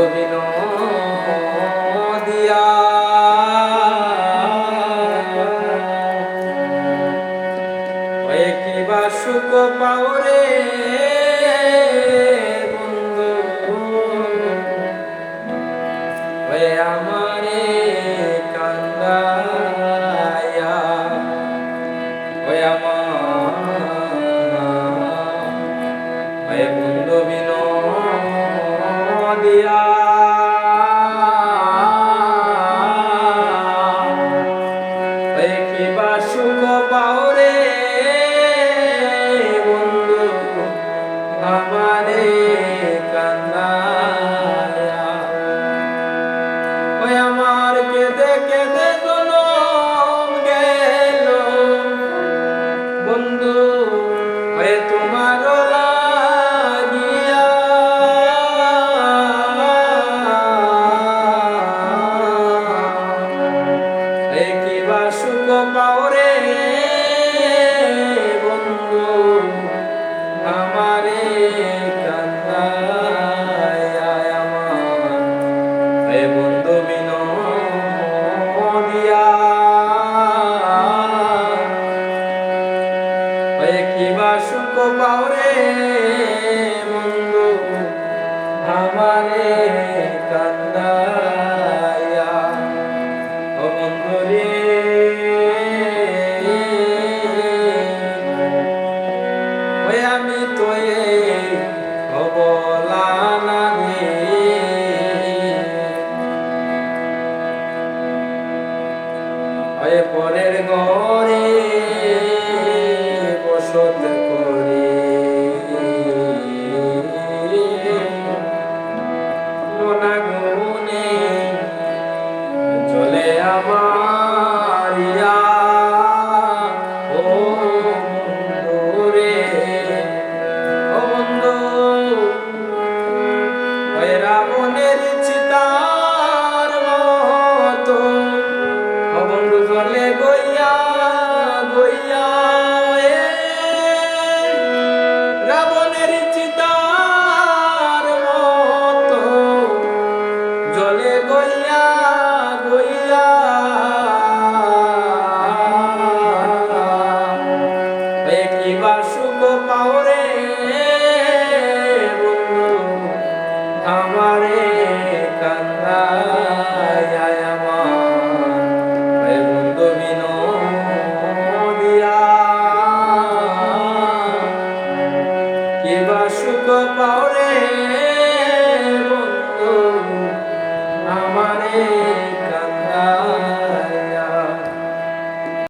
বন্ধু দিয়া ওই কিবা সুখ পাওরে বন্ধু? ওই আমারে কান্দায়া আমার Yeah. বন্ধু বিনোদিয়া কিবা সুখ পাওরে বন্ধু? আমারে কান্দায়া ও বন্ধু রে। আমি তোয়ে পরের ঘরে বসত জলে গইয়া গইয়া কিবা সুখ পাওরে আমারে কান্দা কিবা সুখ পাওরে